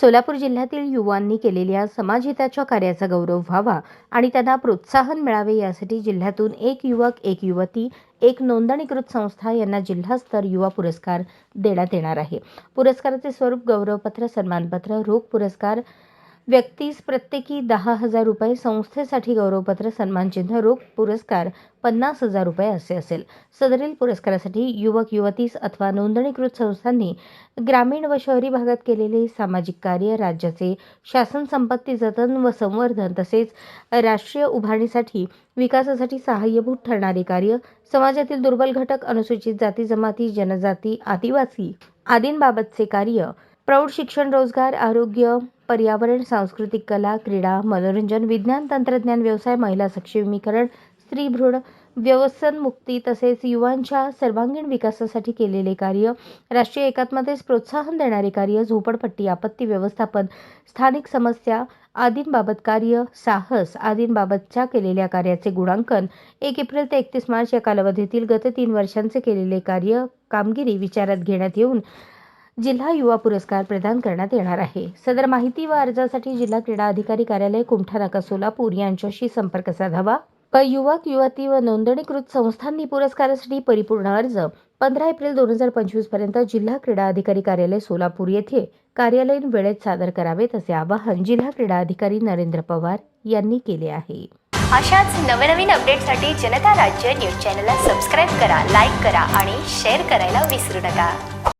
सोलापूर जिल्ह्यातील युवांनी केलेल्या समाजहिताच्या कार्याचा गौरव व्हावा आणि त्यांना प्रोत्साहन मिळावे यासाठी जिल्ह्यातून एक युवक एक युवती एक नोंदणीकृत संस्था यांना जिल्हास्तर युवा पुरस्कार देण्यात येणार आहे. पुरस्काराचे स्वरूप गौरवपत्र सन्मानपत्र रोख पुरस्कार व्यक्तीस प्रत्येकी दहा हजार रुपये संस्थेसाठी गौरवपत्र सन्मानचिन्ह रोख पुरस्कार पन्नास हजार रुपये असे असेल. सदरील पुरस्कारासाठी युवक युवतीस अथवा नोंदणीकृत संस्थांनी ग्रामीण व शहरी भागात केलेले सामाजिक कार्य राज्याचे शासन संपत्ती जतन व संवर्धन तसेच राष्ट्रीय उभारणीसाठी विकासासाठी सहाय्यभूत ठरणारे कार्य समाजातील दुर्बल घटक अनुसूचित जाती जमाती जनजाती आदिवासी आदींबाबतचे कार्य प्रौढ शिक्षण रोजगार आरोग्य पर्यावरण सांस्कृतिक कला क्रीडा मनोरंजन विज्ञान तंत्रज्ञान व्यवसाय महिला सक्षमीकरण स्त्री भ्रूण व्यसनमुक्ती तसेच युवांच्या सर्वांगीण विकासासाठी केलेले कार्य राष्ट्रीय एकात्मतेस प्रोत्साहन देणारे कार्य झोपडपट्टी आपत्ती व्यवस्थापन स्थानिक समस्या आदींबाबत कार्य साहस आदींबाबतच्या केलेल्या कार्याचे गुणांकन एक एप्रिल ते एकतीस मार्च या कालावधीतील गत तीन वर्षांचे केलेले कार्य कामगिरी विचारात घेण्यात येऊन जिल्हा युवा पुरस्कार प्रदान करण्यात येणार आहे. सदर माहिती व अर्जासाठी जिल्हा क्रीडा अधिकारी कार्यालय कुमठा नाका सोलापूर यांच्याशी संपर्क साधावा. व युवक युवती व नोंदणीकृत संस्थांनी पुरस्कारासाठी परिपूर्ण अर्ज पंधरा एप्रिल दोन हजार पंचवीसपर्यंत जिल्हा क्रीडा अधिकारी कार्यालय सोलापूर येथे कार्यालयीन वेळेत सादर करावेत असे आवाहन जिल्हा क्रीडा अधिकारी नरेंद्र पवार यांनी केले आहे. अशाच नवनवीन अपडेटसाठी जनता राज्य न्यूज चॅनलला सबस्क्राईब करा लाईक करा आणि शेअर करायला विसरू नका.